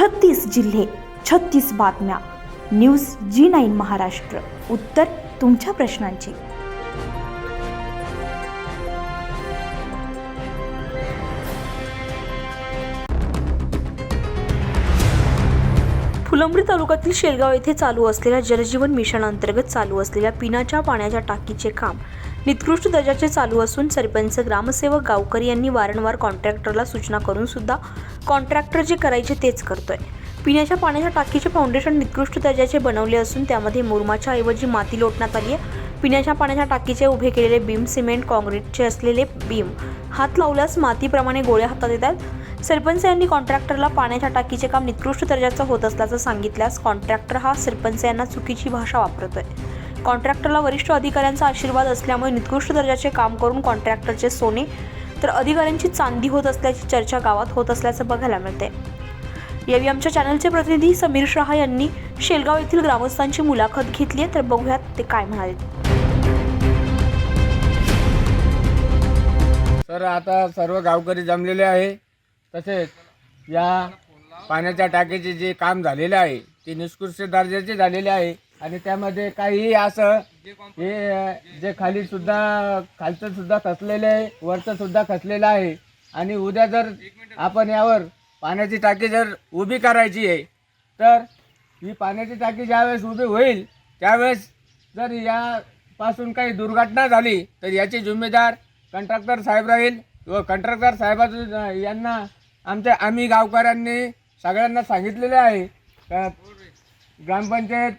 छत्तीस जिल्हे छत्तीस बातम्या. News G nine Maharashtra. उत्तर तुमच्या प्रश्नांची. फुलंब्री तालुक्यातील शेलगाव येथे चालू असलेल्या जलजीवन मिशन अंतर्गत चालू असलेल्या पिण्याच्या पाण्याच्या टाकीचे काम निकृष्ट दर्जाचे चालू असून सरपंच ग्रामसेवक गावकरी यांनी वारंवार कॉन्ट्रॅक्टरला सूचना करून सुद्धा कॉन्ट्रॅक्टर जे करायचे तेच करतोय. पिण्याच्या पाण्याच्या टाकीचे फाउंडेशन निकृष्ट दर्जाचे बनवले असून त्यामध्ये मुरमाच्या ऐवजी माती लोटण्यात आली आहे पिण्याच्या पाण्याच्या टाकीचे उभे केलेले बीम सिमेंट काँक्रीटचे असलेले बीम हात लावल्यास मातीप्रमाणे गोळ्या हातात येतात. सरपंच यांनी कॉन्ट्रॅक्टरला पाण्याच्या टाकीचे काम निकृष्ट दर्जाचं होत असल्याचं सांगितल्यास कॉन्ट्रॅक्टर हा सरपंच यांना चुकीची भाषा वापरतोय. कॉन्ट्रॅक्टरला वरिष्ठ अधिकाऱ्यांचा आशीर्वाद असल्यामुळे निकृष्ट दर्जाचे काम करून कॉन्ट्रॅक्टरचे सोने तर अधिकाऱ्यांची चांदी होत असल्याची चर्चा गावात होत असल्याचं बघायला मिळते यावेळी आमच्या चॅनलचे प्रतिनिधी समीर शहा यांनी शेलगाव येथील ग्रामस्थांची मुलाखत घेतली आहे तर बघूयात ते काय म्हणाले. तर आता सर्व गावकरी जमलेले आहे. तसेच या पाण्याच्या टाकीचे जे काम झालेले आहे ते निष्कृष्ट दर्जाचे झालेले आहे. आणि त्यामध्ये काही असं हे जे खाली सुद्धा खालचं सुद्धा खचलेलं आहे वरचं सुद्धा खचलेलं आहे. आणि उद्या जर आपण यावर पाण्याची टाकी जर उभी करायची आहे तर ही पाण्याची टाकी ज्यावेळेस उभी होईल त्यावेळेस जर यापासून काही दुर्घटना झाली तर याची जिम्मेदार कंट्रॅक्टर साहेब राहील. व कंट्रॅक्टर साहेबाचं यांना आमच्या आम्ही गावकऱ्यांनी सगळ्यांना सांगितलेले आहे. ग्रामपंचायत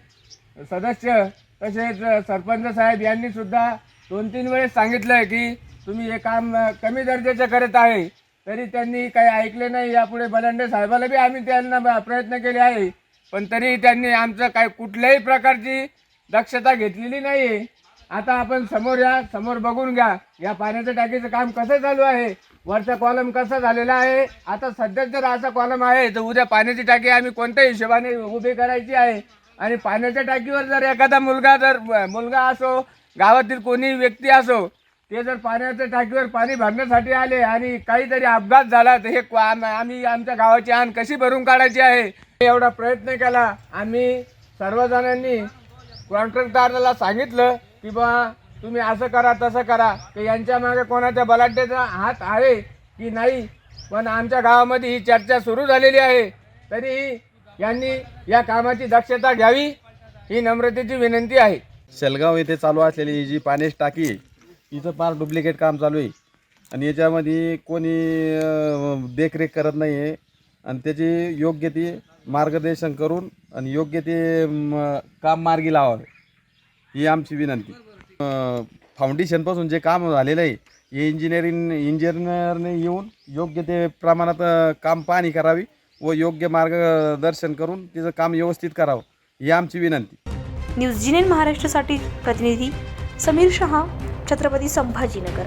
सदस्य तसेच सरपंच साहेब यांनी सुद्धा दोन तीन वेळेस सांगितलं आहे की तुम्ही हे काम कमी दर्जाचं करत आहे. तरी त्यांनी काही ऐकले नाही यापुढे बलंडे साहेबाला बी आम्ही त्यांना प्रयत्न केले आहे. पण तरी त्यांनी आमचं काय कुठल्याही प्रकारची दक्षता घेतलेली नाही. आहे आता आपण समोर या समोर बघून घ्या. या पाण्याच्या टाकीचं काम कसं चालू आहे? वरचा कॉलम कसा झालेला आहे? आता सध्या जर असा कॉलम आहे तर उद्या पाण्याची टाकी आम्ही कोणत्या हिशोबाने उभी करायची आहे. आणि पाण्याच्या टाकीवर जर एखादा मुलगा जर मुलगा असो गावातील कोणी व्यक्ती असो ते जर पाण्याच्या टाकीवर पाणी भरण्यासाठी आले आणि काहीतरी अपघात झाला तर हे आम्ही आमच्या गावाची आण कशी भरून काढायची आहे? एवढा प्रयत्न केला. आम्ही सर्वजणांनी कॉन्ट्रॅक्टरला सांगितलं की बा तुम्ही असं करा तसं करा की यांच्या मागे कोणाच्या बलाढ्याचा हात आहे की नाही? पण आमच्या गावामध्ये ही चर्चा सुरू झालेली आहे. तरी यांनी या कामाची दक्षता घ्यावी ही नम्रतेची विनंती आहे. शेलगाव येथे चालू असलेली ही जी पाण्याची टाकी आहे हिचं फार डुप्लिकेट काम चालू आहे. आणि याच्यामध्ये कोणी देखरेख करत नाही आहे आणि त्याची योग्य ती मार्गदर्शन करून आणि योग्य ते काम मार्गी लावावे. ही आमची विनंती. फाउंडेशनपासून जे काम झालेलं आहे हे इंजिनिअरिंग इंजिनियरने येऊन योग्य ते प्रमाणात काम पाहणी करावी. व योग्य मार्गदर्शन करून तिचं काम व्यवस्थित करावं ही आमची विनंती. न्यूज जिनेन महाराष्ट्रासाठी प्रतिनिधी समीर शहा छत्रपती संभाजीनगर.